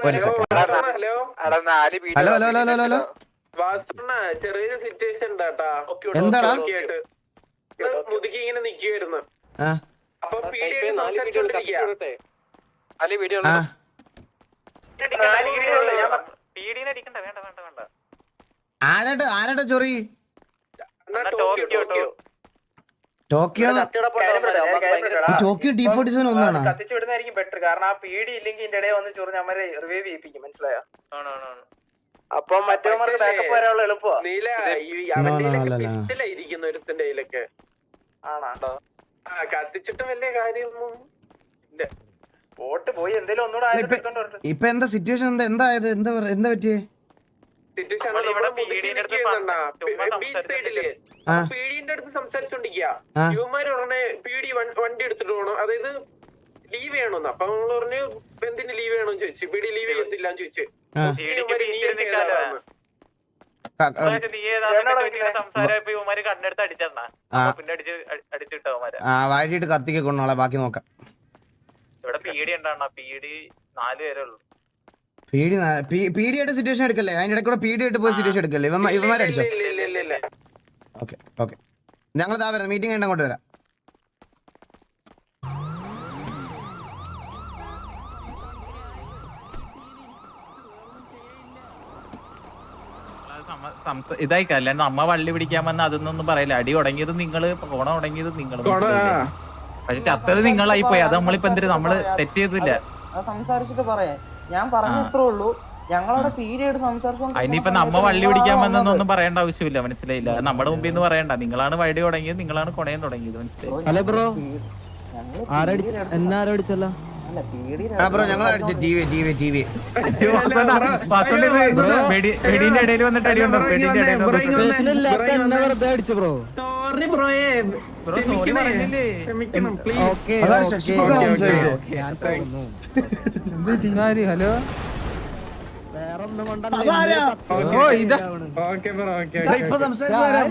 ഒരു second hello hello. Hello hello hello hello വാസുണ്ണ ചെറിയൊരു situation ഉണ്ടാട്ടാ എന്താടാ? മുതുക്കി ഇങ്ങനെ നിക്കുവായിരുന്നു. അപ്പൊ പീഡിയ ആരാട്ട് ആരാട്ട് ചൊറി? Tokyo. Tokyo T forty seven ഒന്നാണ്. കത്തിച്ചു വിടുന്നതായിരിക്കും ബെറ്റർ കാരണം ആ പീഡി ഇല്ലെങ്കിൽ ഇതിന്റെ ഇടയിൽ വന്ന് ചൊറിഞ്ഞ് അമ്മരെ റിവൈവ് ചെയ്യിപ്പിക്കും. മനസ്സിലായോ? അപ്പം ബാക്കപ്പ് വരാനുള്ള ഇരിക്കുന്ന ഒരുത്തിന്റെ കയ്യിലൊക്കെ. ആണോ? ആ കത്തിച്ചിട്ട് വലിയ കാര്യമൊന്നും ഇല്ല. പോട്ട് പോയി. ഒന്നുകൂടെ ഇപ്പൊ- എന്താ സിറ്റുവേഷൻ എന്താ എന്തായത് എന്താ എന്താ പറ്റിയേ? പീഡിയന്റെ അടുത്ത് സംസാരിച്ചോണ്ടിരിക്കുക. ഇവന്മാര് ഉടനെ പീഡി വണ്ടി എടുത്തിട്ട് പോകണം അതായത് ലീവ് ചെയ്യണമെന്ന് അപ്പൊ നമ്മൾ പറഞ്ഞു എന്തിന് ലീവ് ചെയ്യണമെന്ന് ചോദിച്ചു. പീഡി ലീവ് ചെയ്യത്തില്ലാന്ന് ചോദിച്ചു. വാരിയിട്ട് ബാക്കി നോക്കാം. ഇവിടെ പീഡി ഉണ്ടാണ് പീഡി നാല് പേരേ പീഡി നാ- പീ- പീഡിയായിട്ട് സിറ്റുവേഷൻ എടുക്കല്ലേ? അതിന്റെ ഇടയ്ക്ക് കൂടെ പീഡിയായിട്ട് പോയി സിറ്റുവേഷൻ എടുക്കല്ലേ? ഇവന്മാർ ഇവന്മാരടിച്ചോ ഇല്ല ഇല്ല ഇല്ല ഇല്ല. Okay okay. ഞങ്ങൾ താ വരാം. മീറ്റിംഗ് കഴിഞ്ഞ് അങ്ങോട്ട് വരാം. ഇതായിക്ക. അല്ലാണ്ട് അമ്മ വള്ളി പിടിക്കാൻ വന്ന അതൊന്നും പറയില്ല. അടി തുടങ്ങിയത് നിങ്ങൾ കോണ തുടങ്ങിയത് നിങ്ങൾ പക്ഷെ ചത്തത് നിങ്ങളായി പോയി. അത് നമ്മളിപ്പോ എന്തിനു? നമ്മൾ തെറ്റ് ചെയ്തില്ല. സംസാരിച്ചിട്ട് പറയാം. ഞാൻ പറഞ്ഞു ആ. ഇത്രേ ഉള്ളൂ ഞങ്ങളവിടെ പീരിയഡ് സംസാരിച്ചു അതിനിപ്പോ നമ്മ വള്ളി പിടിക്കാൻ വന്നൊന്നും പറയേണ്ട ആവശ്യമില്ല മനസ്സിലായില്ല. നമ്മുടെ മുമ്പിൽ നിന്ന് പറയണ്ട. നിങ്ങളാണ് വഴി തുടങ്ങിയത് നിങ്ങളാണ് കൊണയം തുടങ്ങിയത് മനസ്സിലായി? ഹലോ ബ്രോ ഞങ്ങൾ അടിച്ചു T V T V T V. വെടിന്റെ ഇടയിൽ വന്നിട്ട് അടി ഉണ്ടോ വെടിന്റെ ഇടയിൽ വന്നിട്ട് സ്റ്റേഷനില്ലാത്ത എന്നെ വെറുതെ അടിച്ചു ബ്രോ. കാര്യം ഹലോ ഇപ്പൊ സംസാരിച്ചാരാ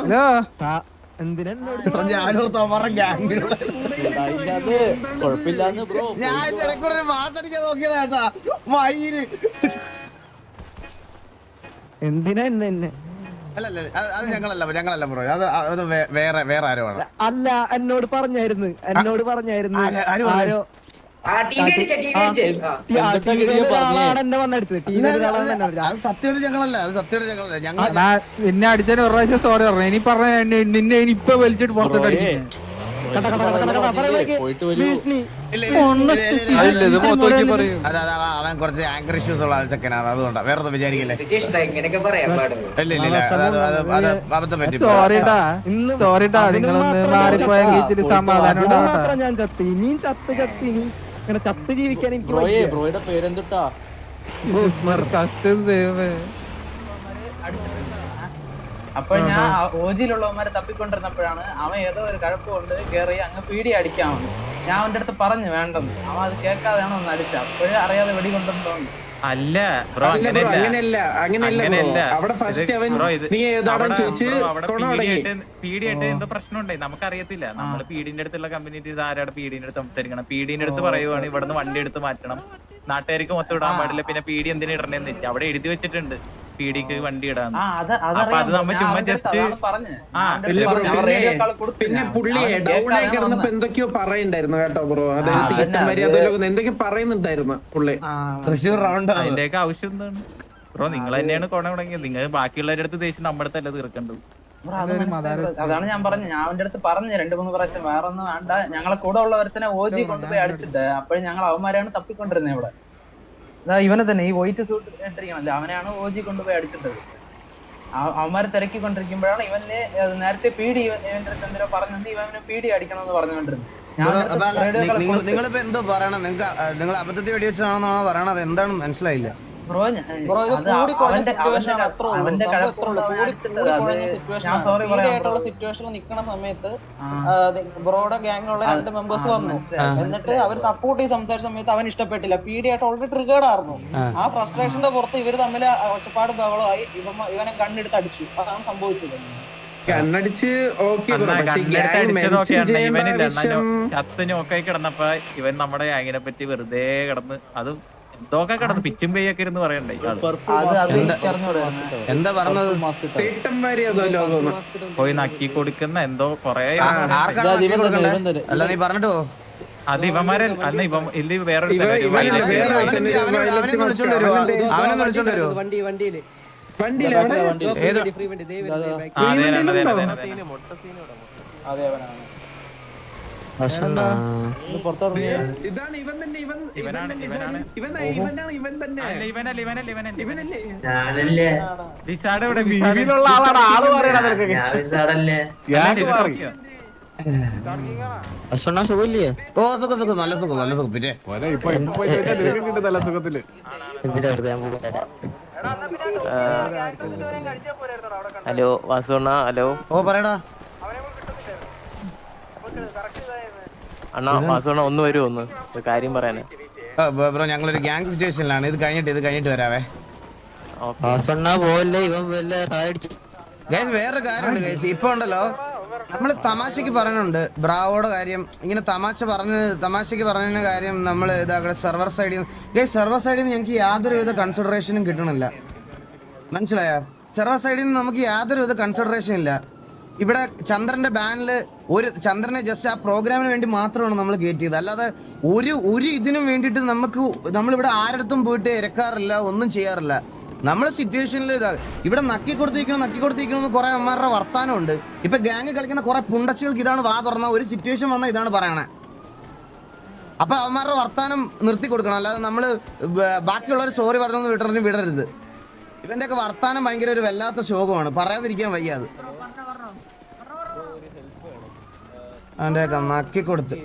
ഹലോ? ഞാൻ മാസടിക്കാൻ എന്തിനാ എന്നെ? എന്നെ അത് ഞങ്ങളല്ല ഞങ്ങളല്ല ബ്രോ. അത് അത് വേറെ വേറെ ആരോ ആണ് അല്ല എന്നോട് പറഞ്ഞായിരുന്നു. എന്നോട് പറഞ്ഞായിരുന്നു. ആര്- ആര് അടിച്ച അടിച്ചതിന് ഒരു പ്രാവശ്യം സോറി പറഞ്ഞു. ഇനി പറഞ്ഞ നിന്നെ ഇനി ഇപ്പൊ വലിച്ചിട്ട് പുറത്തോട്ട് അടിക്കും അവൻ- കുറച്ച് ആങ്കർ ഇഷ്യൂസ് ഉള്ള ചെക്കനാണ് അതുകൊണ്ടാ വേറെ വിചാരിക്കില്ലേ? സമാധാനം ഞാൻ ചത്ത്. ഇനിയും ചത്ത് ചത്ത് ഇനി ഇങ്ങനെ ചത്ത് ജീവിക്കാൻ എനിക്ക് വയ്യ. ബ്രോയുടെ പേരെന്തിട്ടാ? അപ്പൊ ഞാൻ ഓജിയിലുള്ളവന്മാരെ തപ്പിക്കൊണ്ടിരുന്നപ്പോഴാണ് അവൻ ഏതോ ഒരു കഴപ്പുകൊണ്ട് കേറി അങ്ങ് പീടി അടിക്കാമെന്ന് ഞാൻ അവന്റെ അടുത്ത് പറഞ്ഞു വേണ്ടെന്ന്. അവൻ അത് കേൾക്കാതെയാണ് ഒന്ന് അടിച്ചത്. അപ്പോഴേ അറിയാതെ വെടി കൊണ്ടെന്ന് തോന്നുന്നു അല്ല ബ്രോ അങ്ങനെയല്ല. അങ്ങനെയല്ല അവിടെ ഫസ്റ്റ് അവൻ നീ ഏതാണെന്ന് ചോദിച്ച് പീഡിയായിട്ട് എന്തോ പ്രശ്നമുണ്ടേ? നമുക്കറിയത്തില്ല. നമ്മൾ പീഡിന്റെ അടുത്തുള്ള കമ്പനി ആരാണ് പീഡിന്റെ അടുത്ത് സംസാരിക്കണം പീഡിന്റെ അടുത്ത് പറയുവാണ് ഇവിടുന്ന് വണ്ടി എടുത്ത് മാറ്റണം. നാട്ടുകാർക്ക് മൊത്തം ഇടാൻ പാടില്ല. പിന്നെ പീഡി എന്തിനാ ഇടണേന്ന് വെച്ചാൽ അവിടെ എഴുതി വെച്ചിട്ടുണ്ട്. പീഡിക്ക് വണ്ടി അത് അപ്പൊ അത് നമ്മ ചുമ്മാ ജസ്റ്റ് പറഞ്ഞു ആ, പിന്നെ- പുള്ളി കിടന്നപ്പോ എന്തൊക്കെയോ പറയണ്ടായിരുന്നു കേട്ടോ ബ്രോ. അതായത് തീറ്റം മര്യാദ എന്തൊക്കെ പറയുന്നുണ്ടായിരുന്നു പുള്ളി. തൃശ്ശൂർ റൗണ്ട് അതിന്റെയൊക്കെ ആവശ്യം എന്താണ്? ബ്രോ നിങ്ങൾ തന്നെയാണ് കൊണ തുടങ്ങിയത്. നിങ്ങൾ ബാക്കിയുള്ളവരുടെ അടുത്ത് ദേഷ്യം നമ്മുടെ അടുത്തല്ല തീർക്കേണ്ടത്? അതാണ് ഞാൻ പറഞ്ഞു ഞാൻ അവന്റെ അടുത്ത് പറഞ്ഞു രണ്ടു മൂന്ന് പ്രാവശ്യം വേറെ ഒന്നും വേണ്ട. ഞങ്ങളെ കൂടെ ഉള്ളവരത്തിനെ ഓജി കൊണ്ടുപോയി അടിച്ചിട്ട്. അപ്പോഴും ഞങ്ങൾ അവന്മാരെയാണ് തപ്പിക്കൊണ്ടിരുന്നത് ഇവിടെ. ഇവനെ തന്നെ ഈ വൈറ്റ് സൂട്ട് ഇട്ടിരിക്കണല്ലോ അവനെയാണ് ഓജി കൊണ്ടുപോയി അടിച്ചിട്ടത്? അവന്മാരെ തിരക്കിക്കൊണ്ടിരിക്കുമ്പോഴാണ് ഇവനെ നേരത്തെ പീഡി ഇവൻ ഇവന്റെ അടുത്ത് എന്തിനോ പറഞ്ഞത് ഇവന് പീഡി പറഞ്ഞുകൊണ്ടിരുന്നു അടുത്ത് radio നിങ്ങൾ കൊടുത്തു. നിങ്ങളിപ്പോ എന്തോ പറയണം നിങ്ങൾക്ക് നിങ്ങൾ അബദ്ധത്തിൽ വെടിവെച്ചതാണെന്നാണോ പറയണത്? എന്താണ് മനസ്സിലായില്ല. ബ്രോ. സിറ്റുവേഷനിൽ നിൽക്കുന്ന സമയത്ത്. ബ്രോയുടെ ഗ്യാങ്ങിലുള്ള രണ്ട് മെമ്പേഴ്സ് വന്നു. എന്നിട്ട് അവർ സപ്പോർട്ട് ചെയ്ത് സംസാരിച്ച സമയത്ത് അവൻ ഇഷ്ടപ്പെട്ടില്ല. പി ഡി ആയിട്ട് ഓൾറെഡി ട്രിഗേർഡ് ആയിരുന്നു ആ ഫ്രസ്ട്രേഷന്റെ പുറത്ത് ഇവർ തമ്മിൽ ഒച്ചപ്പാട് ബഹളമായി ഇവ ഇവനെ കണ്ണെടുത്ത് അടിച്ചു. അതാണ് സംഭവിച്ചത്. കണ്ണടിച്ച് ചത്ത് നോക്കായി കിടന്നപ്പോ ഇവൻ നമ്മുടെ ഗാങ്ങിനെ പറ്റി വെറുതെ കിടന്ന് അതും എന്തൊക്കെ കിടന്ന് പിച്ചും പെയ്യൊക്കെ ഇരുന്ന് പറയണ്ടേ ആൾ. അത് അത് എന്താ- പറഞ്ഞത്? പോയി നക്കി കൊടുക്കുന്ന എന്തോ കൊറേ അല്ല നീ പറഞ്ഞിട്ടോ അത് ഇവന്മാരെ അല്ല ഇവ ഇല്ല വേറൊരു? ഏത്? അതെ, അതെ, അതെ, അതെ. ഇതാണ് ഇവൻ തന്നെ ഇവൻ ഇവനാണ്, ഇവനാണ്. ഇവൻ ഇവനാണ് ഇവൻ തന്നെ. അല്ല, ഇവനല്ല ഇവനല്ല ഇവനല്ല ഇവനല്ലേ. വിസാഡ് ഇവിടെ ബിബിയിലുള്ള ആളാണ് ആൾ ഓ സുഖം സുഖം. നല്ല സുഖം നല്ല സുഖം. പിന്നെ നല്ല സുഖത്തിൽ. Hello വാസുണ്ണ hello. ഓ പറയടാ. അണ്ണാ വാസുണ്ണ ഒന്ന് വരുമോ ഒന്ന്. കാര്യം പറയാന്. ആ, ബ്രോ- ഞങ്ങളൊരു ഗ്യാങ് സിറ്റുവേഷനിലാണ് ഇത് കഴിഞ്ഞിട്ട് ഇത് കഴിഞ്ഞിട്ട് വരാവേ. ഗൈസ് വേറൊരു കാര്യമുണ്ട് ഗൈസ് ഇപ്പൊ ഉണ്ടല്ലോ നമ്മൾ തമാശക്ക് പറയുന്നുണ്ട് ബ്രാവോടെ കാര്യം ഇങ്ങനെ തമാശ പറഞ്ഞ് തമാശക്ക് പറഞ്ഞ കാര്യം നമ്മൾ ഇതാക്കടെ സെർവർ സൈഡിൽ ഗൈസ് സെർവർ സൈഡിൽ നിന്ന് ഞങ്ങൾക്ക് യാതൊരുവിധ കൺസിഡറേഷനും കിട്ടണില്ല. മനസ്സിലായ? സെർവർ സൈഡിൽ നിന്ന് നമുക്ക് യാതൊരുവിധ കൺസിഡറേഷൻ ഇല്ല. ഇവിടെ ചന്ദ്രന്റെ ബാനിൽ ഒരു ചന്ദ്രനെ ജസ്റ്റ് ആ പ്രോഗ്രാമിന് വേണ്ടി മാത്രമാണ് നമ്മൾ ഗേറ്റ് ചെയ്തത്. അല്ലാതെ ഒരു ഒരു ഇതിനും വേണ്ടിയിട്ട് നമുക്ക് നമ്മളിവിടെ ആരടുത്തും പോയിട്ട് ഇരക്കാറില്ല ഒന്നും ചെയ്യാറില്ല. നമ്മളെ സിറ്റുവേഷനിൽ ഇതാ ഇവിടെ നക്കി കൊടുത്തിരിക്കണം നക്കി കൊടുത്തിരിക്കണം എന്ന് കുറേ അമ്മമാരുടെ വർത്താനമുണ്ട്. ഇപ്പൊ ഗ്യാങ് കളിക്കുന്ന കുറെ പുണ്ടച്ചുകൾക്ക് ഇതാണ് വാ തുറന്ന ഒരു സിറ്റുവേഷൻ വന്നാൽ ഇതാണ് പറയണേ. അപ്പൊ അവന്മാരുടെ വർത്താനം നിർത്തി കൊടുക്കണം. അല്ലാതെ നമ്മൾ ബാക്കിയുള്ളവർ സോറി വിട്ടറിഞ്ഞ് വിടരുത്. ഇവന്റെ ഒക്കെ വർത്താനം ഭയങ്കര ഒരു വല്ലാത്ത ശോകമാണ്. പറയാതിരിക്കാൻ വയ്യ അത്. അവന്റെ നക്കി കൊടുത്ത്.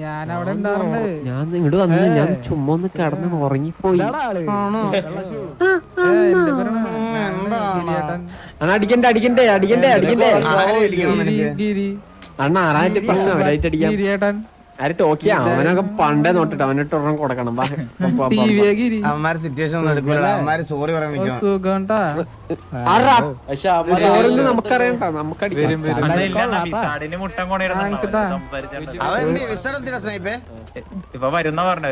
ഞാൻ അവിടെ ഉണ്ടാറുണ്ട് ഞാൻ ഇങ്ങോട്ട് വന്ന് ഞാൻ ചുമ്മാ ഒന്ന് കിടന്ന് ഉറങ്ങിപ്പോയി. അണ്ണാ അടിക്കണ്ടേ അടിക്കണ്ടേ അടിക്കണ്ടേ അടിക്കണ്ടേ. ആരെ ഇടിക്കണം നിനക്ക്. അണ്ണാ ആറായിട്ട് പ്രശ്നം? അവരായിട്ട് അടിക്കാം. ആര് ടോക്കിയാ അവനൊക്കെ പണ്ടേ നോട്ടിട്ട് അവനെ ഒരെണ്ണം കൊടുക്കണം. സിറ്റുവേഷൻ ഒന്നും എടുക്കൂല അവന്മാര് സോറി പറയാൻ നിൽക്കണം നമുക്കറിയണ്ട സ്നൈപ്പേ ഇപ്പൊ വരുന്ന പറഞ്ഞു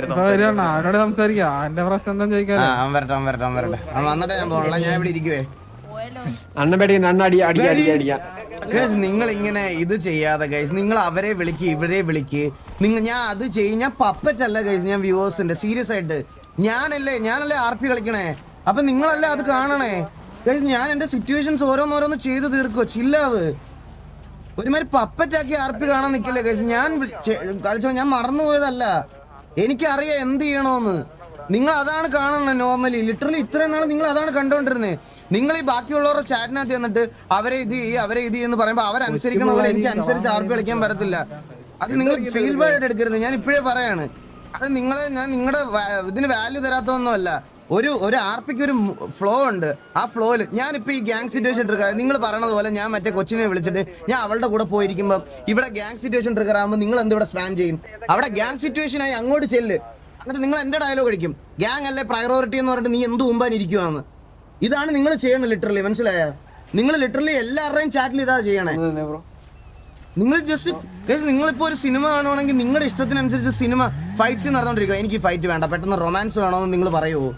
അവനോട് സംസാരിക്കാം. അവന്റെ പ്രശ്നം എന്താ ചോദിക്കാൻ വരട്ടെ വരട്ടെ വരട്ടെ. അവൻ ഞാൻ പോകണല്ലോ ഞാൻ ഇവിടെ ഇരിക്കുവേ. അണ്ണൻ അണ്ണ അടി അടിക്കാം അടിക്കാം അടിക്കാം ഗൈസ് നിങ്ങൾ ഇങ്ങനെ ഇത് ചെയ്യാതെ ഗൈസ് നിങ്ങൾ അവരെ വിളിക്ക് ഇവരെ വിളിക്ക്. നിങ്ങൾ ഞാൻ അത് ചെയ്യും. ഞാൻ പപ്പറ്റ് അല്ല ഗൈസ് ഞാൻ വ്യൂവേഴ്സിന്റെ സീരിയസ് ആയിട്ട്. ഞാനല്ലേ ഞാനല്ലേ ആർ പി കളിക്കണേ? അപ്പൊ നിങ്ങളല്ലേ അത് കാണണേ? ഗൈസ് ഞാൻ എന്റെ സിറ്റുവേഷൻസ് ഓരോന്നോരോന്ന് ചെയ്ത് തീർക്കോ ചില്ലാവ്. ഒരുമാതിരി പപ്പറ്റാക്കി ആർ പി കാണാൻ നിൽക്കില്ല ഗൈസ് ഞാൻ കളിച്ചോ ഞാൻ മറന്നുപോയതല്ല. എനിക്കറിയാം എന്ത് ചെയ്യണോന്ന്. നിങ്ങൾ അതാണ് കാണണേ നോർമലി ലിറ്ററലി ഇത്രയും നാൾ നിങ്ങൾ അതാണ് കണ്ടോണ്ടിരുന്നത് നിങ്ങൾ ഈ ബാക്കിയുള്ളവരുടെ ചാറ്റിനകത്ത് വന്നിട്ട് അവരെ ഇത് ചെയ്യ് അവരെ ഇത് എന്ന് പറയുമ്പോൾ അവരനുസരിക്കണ അവർ എനിക്ക് അനുസരിച്ച് ആർക്കും കളിക്കാൻ പറ്റത്തില്ല. അത് നിങ്ങൾ ഫീൽ ആയിട്ട് എടുക്കരുത്. ഞാൻ ഇപ്പോഴേ പറയാണ്. അത് നിങ്ങളെ ഞാൻ നിങ്ങളുടെ ഇതിന് വാല്യൂ തരാത്തതൊന്നുമല്ല ഒരു ഒരു ആർപ്പിക്ക് ഒരു ഫ്ലോ ഉണ്ട്. ആ ഫ്ലോയിൽ ഞാൻ ഞാനിപ്പോൾ ഈ ഗാങ് സിറ്റുവേഷൻ ട്രിഗർ നിങ്ങൾ പറയണത് പോലെ ഞാൻ മറ്റേ കൊച്ചിനെ വിളിച്ചിട്ട് ഞാൻ അവളുടെ കൂടെ പോയിരിക്കുമ്പോൾ ഇവിടെ ഗാങ് സിറ്റുവേഷൻ ട്രിഗർ ആകുമ്പോൾ നിങ്ങൾ എന്ത് ഇവിടെ സ്പാൻ ചെയ്യും? അവിടെ ഗാങ് സിറ്റുവേഷൻ ആയി അങ്ങോട്ട് ചെല്ല്. എന്നിട്ട് നിങ്ങൾ എന്റെ ഡയലോഗ് അടിക്കും. ഗാങ് അല്ലേ പ്രയോറിറ്റി എന്ന് പറഞ്ഞിട്ട് നീ എന്ത് മുമ്പാൻ ഇരിക്കുവാന്ന് ഇതാണ് നിങ്ങൾ ചെയ്യണം ലിറ്ററലി മനസ്സിലായ? നിങ്ങൾ ലിറ്ററലി എല്ലാവരുടെയും ചാറ്റിൽ ഇതാ ചെയ്യണേ. നിങ്ങൾ ജസ്റ്റ് നിങ്ങളിപ്പോ ഒരു സിനിമ കാണുവാണെങ്കിൽ നിങ്ങളുടെ ഇഷ്ടത്തിനനുസരിച്ച് സിനിമ ഫൈറ്റ്സ് നടന്നുകൊണ്ടിരിക്കുക എനിക്ക് ഫൈറ്റ് വേണ്ട. പെട്ടെന്ന് റൊമാൻസ് വേണമെന്ന് നിങ്ങൾ പറയുമോ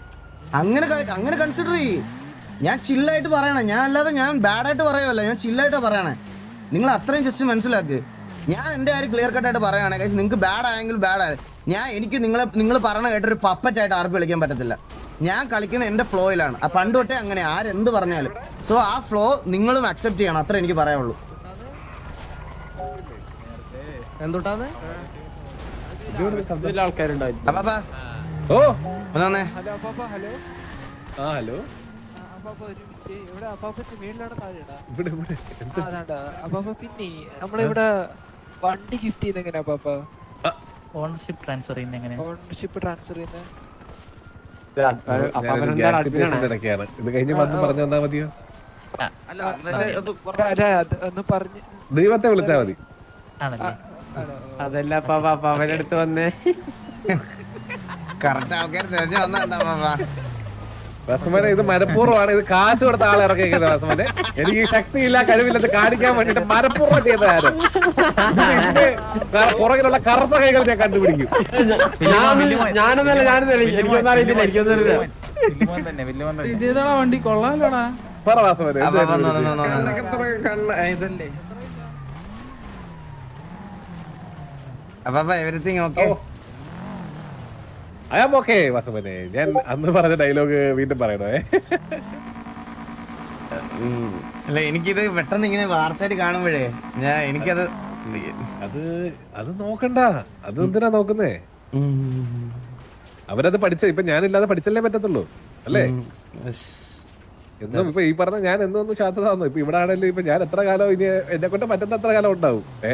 അങ്ങനെ അങ്ങനെ കൺസിഡർ ചെയ്യ്. ഞാൻ ചില്ലായിട്ട് പറയണേ. ഞാൻ അല്ലാതെ ഞാൻ ബാഡായിട്ട് പറയുമല്ല ഞാൻ ചില്ലായിട്ട് പറയണേ. നിങ്ങൾ അത്രയും ജസ്റ്റ് മനസ്സിലാക്ക്. ഞാൻ എന്റെ കാര്യം ക്ലിയർ കട്ടായിട്ട് പറയുകയാണെങ്കിൽ നിങ്ങൾക്ക് ബാഡ് ആയെങ്കിൽ ബാഡ് ആയ. ഞാൻ എനിക്ക് നിങ്ങളെ നിങ്ങൾ പറയണ കേട്ടൊരു പപ്പറ്റായിട്ട് ആർക്കും വിളിക്കാൻ പറ്റത്തില്ല. ഞാൻ കളിക്കുന്ന എന്റെ ഫ്ലോയിലാണ്. ആ പണ്ട് തൊട്ടേ അങ്ങനെ ആരെന്ത് പറഞ്ഞാലും. സോ ആ ഫ്ലോ നിങ്ങളും അക്സെപ്റ്റ് ചെയ്യണം. അത്ര എനിക്ക് പറയാനുള്ളൂ. Hello hello. ആ ഹലോ. അപ്പാപ്പ ഒരു മിനിറ്റ്. ഇവിടെ അപ്പാപ്പന്റെ വീട്ടിലാണ് ഇവിടെ ഇവിടെ. അതാണ്ടാ. അപ്പാപ്പ പിന്നെ നമ്മളിവിടെ വണ്ടി ഗിഫ്റ്റ് ചെയ്യുന്ന എങ്ങനെയാ അപ്പാപ്പ? ഓണർഷിപ്പ് ട്രാൻസ്ഫർ ചെയ്യുന്ന എങ്ങനെ ഓണർഷിപ്പ് ട്രാൻസ്ഫർ ചെയ്യുന്നത് ഇത് കഴിഞ്ഞ് വന്ന് പറഞ്ഞു തന്നാ മതിയോ? ഒന്ന് പറഞ്ഞ് ദൈവത്തെ വിളിച്ചാ മതി? അതല്ല പാപ്പ അവനടുത്ത് വന്നേ. കറക്റ്റ് ആൾക്കാർ തിരഞ്ഞു വന്നാ വാസുമനെ ഇത് മനഃപൂർവമാണ്. ഇത് കാശ് കൊടുത്ത ആളെ ഇറക്കിയത് വസുമനെ. എനിക്ക് ശക്തിയില്ല കഴിവില്ലെന്ന് കാണിക്കാൻ വേണ്ടിട്ട് മനഃപൂർവം ചെയ്തതാണ് പുറകിലുള്ള കറുത്ത കൈകൾ ഞാൻ കണ്ടുപിടിക്കും. ഞാനൊന്നല്ല ഞാനൊന്നല്ല എനിക്കൊന്നും അറിയില്ല എനിക്കൊന്നും അറിയില്ല. വണ്ടി കൊള്ളാലോടാ. പറ വാസുമനെ. ഇതല്ലേ. അപ്പൊ everything okay I am okay വാസുമനെ. ഞാൻ അന്ന് പറഞ്ഞ ഡയലോഗ് വീണ്ടും പറയണേ? അല്ല എനിക്കിത് പെട്ടെന്ന് ഇങ്ങനെ വാർസൈറ്റ് കാണുമ്പോഴേ ഞാൻ എനിക്കത് അത് അത് നോക്കണ്ട. അത് എന്തിനാ നോക്കുന്നേ. അവരത് പഠിച്ച ഇപ്പൊ ഞാനില്ലാതെ പഠിച്ചല്ലേ പറ്റത്തുള്ളൂ അല്ലേ. എന്നും ഇപ്പൊ ഈ പറഞ്ഞ ഞാൻ എന്നൊന്നും ശ്വാസതാന്നു? ഇപ്പൊ ഇവിടെ ആണെങ്കിലും ഇപ്പൊ ഞാൻ എത്ര കാലം ഇനി എന്നെ കൊണ്ട് പറ്റുന്ന എത്ര കാലം ഉണ്ടാവും. ഏ?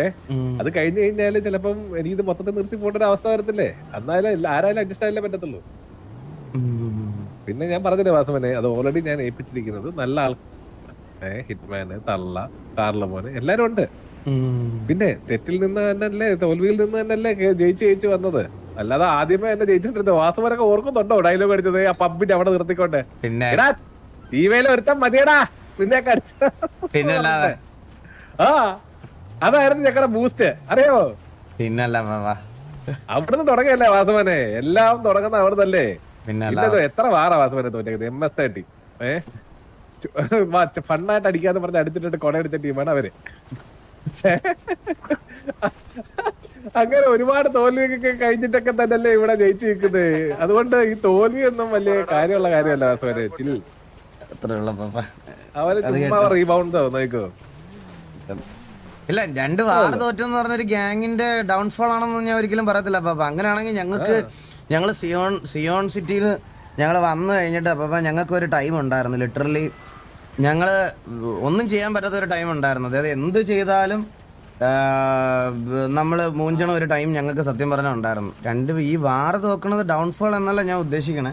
അത് കഴിഞ്ഞു കഴിഞ്ഞാൽ ചിലപ്പം എനിക്ക് ഇത് മൊത്തത്തിൽ നിർത്തി പോകേണ്ട ഒരു അവസ്ഥ വരത്തില്ലേ? എന്നാലും ആരായാലും അഡ്ജസ്റ്റ് ആയാലേ പറ്റത്തുള്ളൂ. പിന്നെ ഞാൻ പറഞ്ഞില്ലേ വാസവനെ അത് ഓൾറെഡി ഞാൻ ഏൽപ്പിച്ചിരിക്കുന്നത് നല്ല ആൾ ഹിറ്റ്മാൻ ഹിറ്റ്മാന് തള്ള കാർലമോന് എല്ലാരും ഉണ്ട്. പിന്നെ തെറ്റിൽ നിന്ന് തന്നെയല്ലേ തോൽവിയിൽ നിന്ന് തന്നെയല്ലേ അല്ലേ ജയിച്ച് ജയിച്ച് വന്നത്. അല്ലാതെ ആദ്യമേ എന്നെ ജയിച്ചിട്ടിരുന്നത്. വാസവനൊക്കെ ഓർക്കുന്നുണ്ടോ ഡയലോഗ് അടിച്ചത്? ആ പബ്ബിന്റെ അവിടെ നിർത്തിക്കൊണ്ട്. പിന്നെ ടീമയിലെ ഒരുത്തം മതിയടാ. നിന്നെ പിന്നല്ലാതെ. പിന്നെ ആ അതായിരുന്നു ഞങ്ങളുടെ ബൂസ്റ്റ് അറിയോ? പിന്നല്ല അവിടുന്ന് തുടങ്ങിയല്ലേ വാസവനെ എല്ലാം തുടങ്ങുന്ന അവിടുന്നല്ലേ? ഇല്ലത് എത്ര വാറാ വാസവനെ തോറ്റേക്കുന്നത് എം എസ് തേർട്ടി ഏഹ് ഫണ്ണായിട്ട് അടിക്കാന്ന് പറഞ്ഞ് അടിച്ചിട്ട് എടുത്ത ടീമാണ് അവർ. അങ്ങനെ ഒരുപാട് തോൽവിയൊക്കെ കഴിഞ്ഞിട്ടൊക്കെ തന്നെയല്ലേ ഇവിടെ ജയിച്ചു നിൽക്കുന്നത് അതുകൊണ്ട് ഈ തോൽവിയൊന്നും വലിയ കാര്യമുള്ള കാര്യമല്ല വാസവനെ ചിൽ. ഇല്ല രണ്ട് വാർ തോറ്റെന്ന് പറഞ്ഞൊരു ഗ്യാങ്ങിന്റെ ഡൗൺഫോൾ ആണെന്ന് ഞാൻ ഒരിക്കലും പറയത്തില്ല അപ്പൊ അങ്ങനെയാണെങ്കിൽ ഞങ്ങൾക്ക് ഞങ്ങൾ സിയോൺ സിയോൺ സിറ്റിയിൽ ഞങ്ങൾ വന്നു കഴിഞ്ഞിട്ട് അപ്പൊ ഞങ്ങൾക്ക് ഒരു ടൈം ഉണ്ടായിരുന്നു ലിറ്ററലി ഞങ്ങൾ ഒന്നും ചെയ്യാൻ പറ്റാത്ത ഒരു ടൈം ഉണ്ടായിരുന്നു. അതായത് എന്ത് ചെയ്താലും നമ്മൾ മൂഞ്ചണ ഒരു ടൈം ഞങ്ങൾക്ക് സത്യം പറഞ്ഞാൽ ഉണ്ടായിരുന്നു. രണ്ട് ഈ വാർ തോക്കുന്നത് ഡൗൺഫോൾ എന്നല്ല ഞാൻ ഉദ്ദേശിക്കണേ.